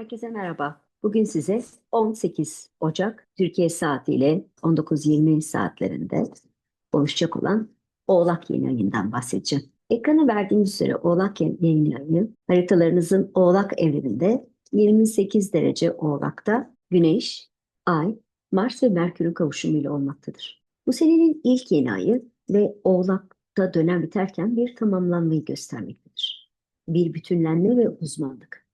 Herkese merhaba. Bugün size 18 Ocak Türkiye saatiyle 19.20 saatlerinde oluşacak olan Oğlak yeni ayından bahsedeceğim. Ekrana verdiğim üzere Oğlak yeni ayı haritalarınızın Oğlak evreninde 28 derece Oğlak'ta Güneş, Ay, Mars ve Merkür'ün kavuşumuyla olmaktadır. Bu senenin ilk yeni ayı ve Oğlak'ta dönem biterken bir tamamlanmayı göstermektedir. Bir bütünlenme ve uzmanlık.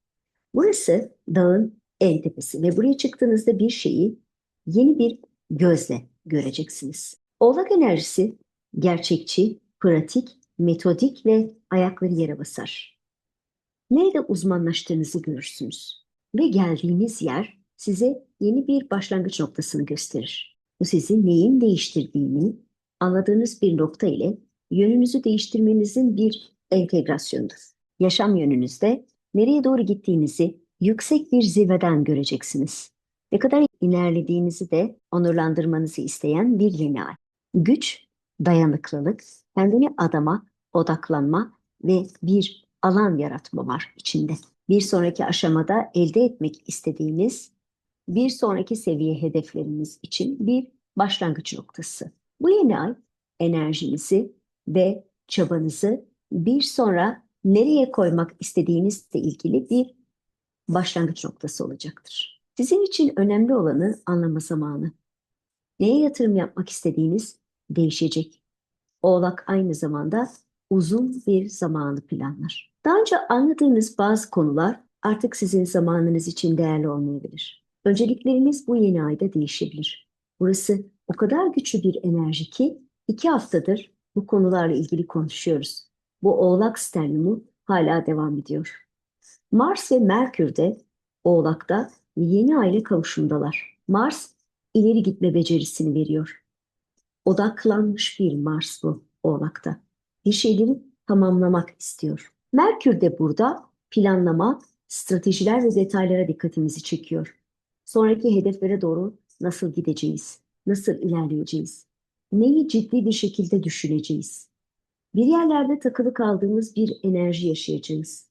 Burası dağın en tepesi ve buraya çıktığınızda bir şeyi yeni bir gözle göreceksiniz. Oğlak enerjisi gerçekçi, pratik, metodik ve ayakları yere basar. Nerede uzmanlaştığınızı görürsünüz ve geldiğiniz yer size yeni bir başlangıç noktasını gösterir. Bu sizi neyin değiştirdiğini anladığınız bir nokta ile yönünüzü değiştirmenizin bir entegrasyonudur. Yaşam yönünüzde nereye doğru gittiğinizi yüksek bir zirveden göreceksiniz. Ne kadar ilerlediğinizi de onurlandırmanızı isteyen bir yeni ay. Güç, dayanıklılık, kendini adama, odaklanma ve bir alan yaratma var içinde. Bir sonraki aşamada elde etmek istediğiniz bir sonraki seviye hedefleriniz için bir başlangıç noktası. Bu yeni ay enerjinizi ve çabanızı bir sonra nereye koymak istediğinizle ilgili bir başlangıç noktası olacaktır. Sizin için önemli olanı anlama zamanı. Neye yatırım yapmak istediğiniz değişecek. Oğlak aynı zamanda uzun bir zamanı planlar. Daha önce anladığınız bazı konular artık sizin zamanınız için değerli olmayabilir. Öncelikleriniz bu yeni ayda değişebilir. Burası o kadar güçlü bir enerji ki iki haftadır bu konularla ilgili konuşuyoruz. Bu oğlak sternumu hala devam ediyor. Mars ve Merkür de Oğlak'ta yeni aile kavuşumdalar. Mars ileri gitme becerisini veriyor. Odaklanmış bir Mars bu Oğlak'ta. Bir şeyleri tamamlamak istiyor. Merkür de burada planlama, stratejiler ve detaylara dikkatimizi çekiyor. Sonraki hedeflere doğru nasıl gideceğiz? Nasıl ilerleyeceğiz? Neyi ciddi bir şekilde düşüneceğiz? Bir yerlerde takılı kaldığımız bir enerji yaşayacağız.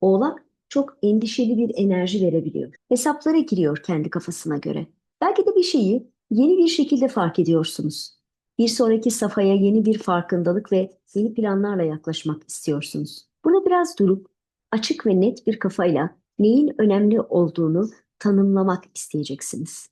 Oğlak çok endişeli bir enerji verebiliyor. Hesaplara giriyor kendi kafasına göre. Belki de bir şeyi yeni bir şekilde fark ediyorsunuz. Bir sonraki safhaya yeni bir farkındalık ve yeni planlarla yaklaşmak istiyorsunuz. Bunu biraz durup açık ve net bir kafayla neyin önemli olduğunu tanımlamak isteyeceksiniz.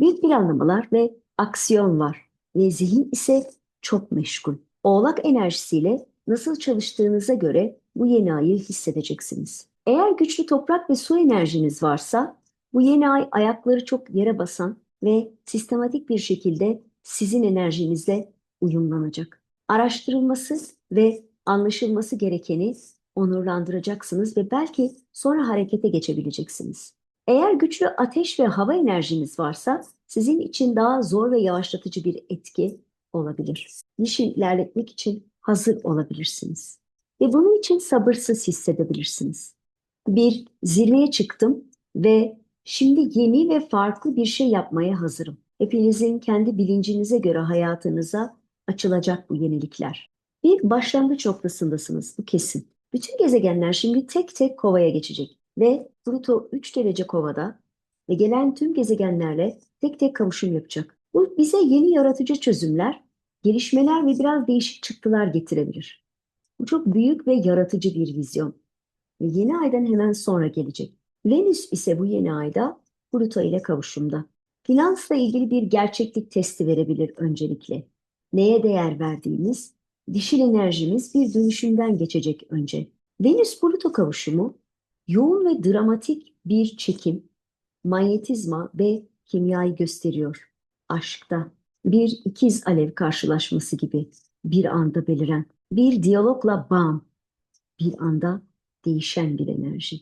Bir planlamalar ve aksiyon var ve zihin ise çok meşgul. Oğlak enerjisiyle nasıl çalıştığınıza göre bu yeni ayı hissedeceksiniz. Eğer güçlü toprak ve su enerjiniz varsa bu yeni ay ayakları çok yere basan ve sistematik bir şekilde sizin enerjinizle uyumlanacak. Araştırılması ve anlaşılması gerekeni onurlandıracaksınız ve belki sonra harekete geçebileceksiniz. Eğer güçlü ateş ve hava enerjiniz varsa sizin için daha zor ve yavaşlatıcı bir etki olabilir. İşi ilerletmek için hazır olabilirsiniz. Ve bunun için sabırsız hissedebilirsiniz bir zirveye çıktım ve şimdi yeni ve farklı bir şey yapmaya hazırım. Hepinizin kendi bilincinize göre hayatınıza açılacak bu yenilikler. Bir başlangıç noktasındasınız bu kesin. Bütün gezegenler şimdi tek tek kovaya geçecek ve Pluto 3 derece kovada ve gelen tüm gezegenlerle tek tek kavuşum yapacak. Bu bize yeni yaratıcı çözümler, gelişmeler ve biraz değişik çıktılar getirebilir. Bu çok büyük ve yaratıcı bir vizyon ve yeni aydan hemen sonra gelecek. Venüs ise bu yeni ayda Pluto ile kavuşumda. Finansla ilgili bir gerçeklik testi verebilir öncelikle. Neye değer verdiğimiz, dişil enerjimiz bir dönüşümden geçecek önce. Venüs-Pluto kavuşumu yoğun ve dramatik bir çekim, manyetizma ve kimyayı gösteriyor. Aşkta bir ikiz alev karşılaşması gibi bir anda beliren, bir diyalogla bağım, bir anda değişen bir enerji.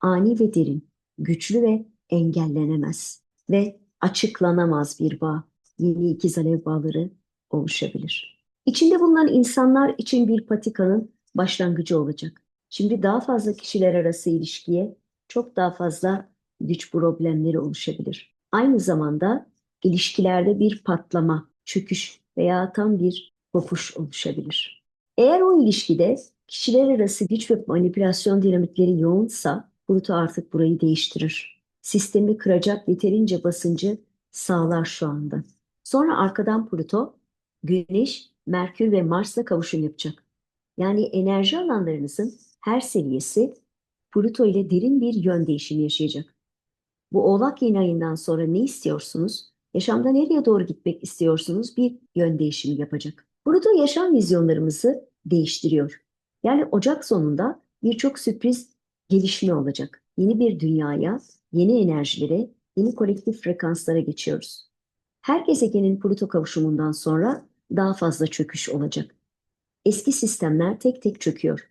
Ani ve derin, güçlü ve engellenemez ve açıklanamaz bir bağ, yeni ikiz alev bağları oluşabilir. İçinde bulunan insanlar için bir patikanın başlangıcı olacak. Şimdi daha fazla kişiler arası ilişkiye çok daha fazla güç problemleri oluşabilir. Aynı zamanda ilişkilerde bir patlama, çöküş veya tam bir kopuş oluşabilir. Eğer o ilişkide kişiler arası güç ve manipülasyon dinamikleri yoğunsa Pluto artık burayı değiştirir. Sistemi kıracak yeterince basıncı sağlar şu anda. Sonra arkadan Pluto, Güneş, Merkür ve Mars'la kavuşum yapacak. Yani enerji alanlarınızın her seviyesi Pluto ile derin bir yön değişimi yaşayacak. Bu Oğlak yeni ayından sonra ne istiyorsunuz? Yaşamda nereye doğru gitmek istiyorsunuz? Bir yön değişimi yapacak. Pluto yaşam vizyonlarımızı değiştiriyor. Yani Ocak sonunda birçok sürpriz gelişme olacak. Yeni bir dünyaya, yeni enerjilere, yeni kolektif frekanslara geçiyoruz. Her gezegenin Pluto kavuşumundan sonra daha fazla çöküş olacak. Eski sistemler tek tek çöküyor.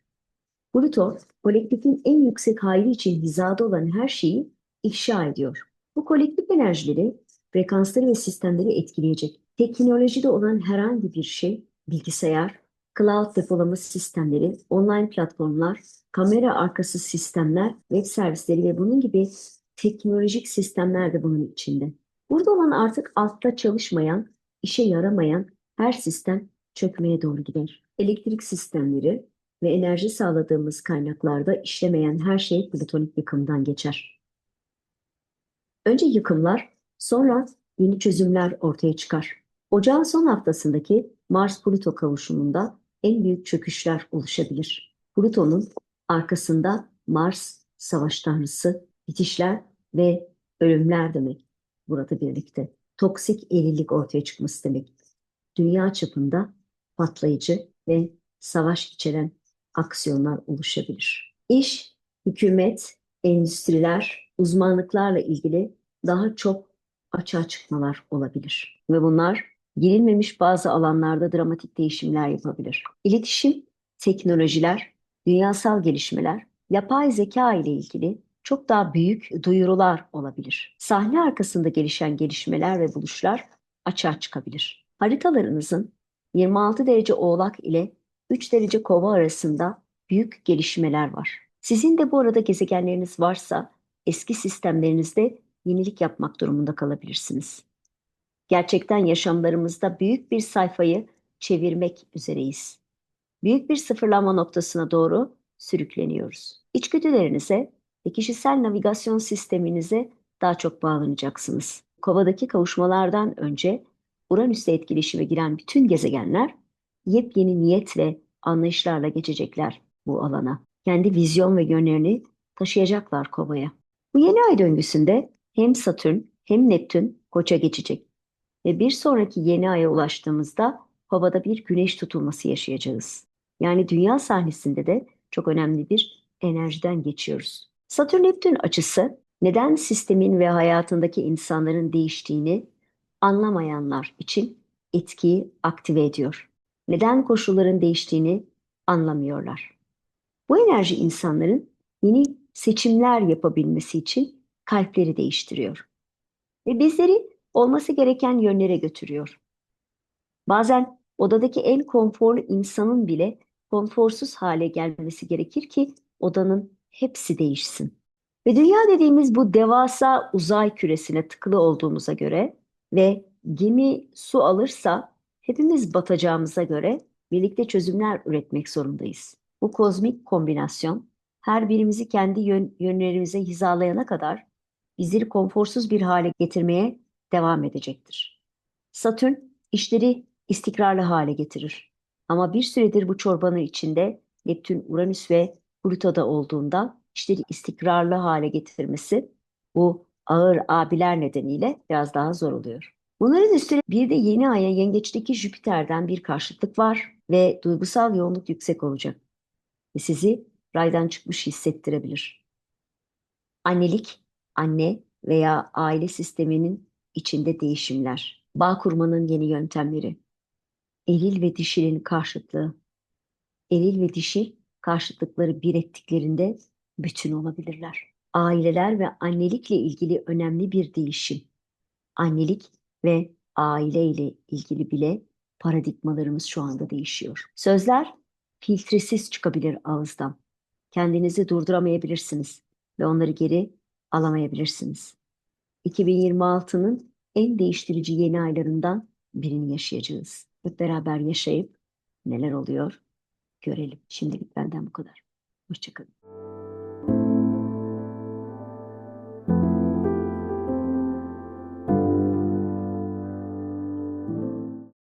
Pluto, kolektifin en yüksek hayrı için hizada olan her şeyi ifşa ediyor. Bu kolektif enerjileri, frekansları ve sistemleri etkileyecek. Teknolojide olan herhangi bir şey, bilgisayar, cloud depolama sistemleri, online platformlar, kamera arkası sistemler, web servisleri ve bunun gibi teknolojik sistemler de bunun içinde. Burada olan artık altta çalışmayan, işe yaramayan her sistem çökmeye doğru gider. Elektrik sistemleri ve enerji sağladığımız kaynaklarda işlemeyen her şey plütonik yıkımdan geçer. Önce yıkımlar, sonra yeni çözümler ortaya çıkar. Ocağın son haftasındaki Mars-Plüto kavuşumunda en büyük çöküşler oluşabilir. Plüton'un arkasında Mars, savaş tanrısı, bitişler ve ölümler demek burada birlikte. Toksik erillik ortaya çıkması demek. Dünya çapında patlayıcı ve savaş içeren aksiyonlar oluşabilir. İş, hükümet, endüstriler, uzmanlıklarla ilgili daha çok açığa çıkmalar olabilir. Ve bunlar girilmemiş bazı alanlarda dramatik değişimler yapabilir. İletişim, teknolojiler, dünyasal gelişmeler, yapay zeka ile ilgili çok daha büyük duyurular olabilir. Sahne arkasında gelişen gelişmeler ve buluşlar açığa çıkabilir. Haritalarınızın 26 derece oğlak ile 3 derece kova arasında büyük gelişmeler var. Sizin de bu arada gezegenleriniz varsa eski sistemlerinizde yenilik yapmak durumunda kalabilirsiniz. Gerçekten yaşamlarımızda büyük bir sayfayı çevirmek üzereyiz. Büyük bir sıfırlanma noktasına doğru sürükleniyoruz. İçgüdülerinize ve kişisel navigasyon sisteminize daha çok bağlanacaksınız. Kovadaki kavuşmalardan önce Uranüs'te etkileşime giren bütün gezegenler yepyeni niyet ve anlayışlarla geçecekler bu alana. Kendi vizyon ve yönlerini taşıyacaklar kovaya. Bu yeni ay döngüsünde hem Satürn hem Neptün koça geçecek. Ve bir sonraki yeni aya ulaştığımızda havada bir güneş tutulması yaşayacağız. Yani dünya sahnesinde de çok önemli bir enerjiden geçiyoruz. Satürn-Neptün açısı neden sistemin ve hayatındaki insanların değiştiğini anlamayanlar için etkiyi aktive ediyor. Neden koşulların değiştiğini anlamıyorlar. Bu enerji insanların yeni seçimler yapabilmesi için kalpleri değiştiriyor. Ve bizleri olması gereken yönlere götürüyor. Bazen odadaki en konforlu insanın bile konforsuz hale gelmesi gerekir ki odanın hepsi değişsin. Ve dünya dediğimiz bu devasa uzay küresine tıkılı olduğumuza göre ve gemi su alırsa hepimiz batacağımıza göre birlikte çözümler üretmek zorundayız. Bu kozmik kombinasyon her birimizi kendi yön, yönlerimize hizalayana kadar bizleri konforsuz bir hale getirmeye devam edecektir. Satürn işleri istikrarlı hale getirir. Ama bir süredir bu çorbanın içinde Neptün, Uranüs ve Plüto'da olduğunda işleri istikrarlı hale getirmesi bu ağır abiler nedeniyle biraz daha zor oluyor. Bunların üstüne bir de yeni aya yengeçteki Jüpiter'den bir karşıtlık var ve duygusal yoğunluk yüksek olacak. Ve sizi raydan çıkmış hissettirebilir. Annelik, anne veya aile sisteminin içinde değişimler, bağ kurmanın yeni yöntemleri, eril ve dişinin karşıtlığı, eril ve dişi karşıtlıkları bir ettiklerinde bütün olabilirler. Aileler ve annelikle ilgili önemli bir değişim. Annelik ve aile ile ilgili bile paradigmalarımız şu anda değişiyor. Sözler filtresiz çıkabilir ağızdan. Kendinizi durduramayabilirsiniz ve onları geri alamayabilirsiniz. 2026'nın en değiştirici yeni aylarından birini yaşayacağız. Hep beraber yaşayıp neler oluyor görelim. Şimdilik benden bu kadar. Hoşçakalın.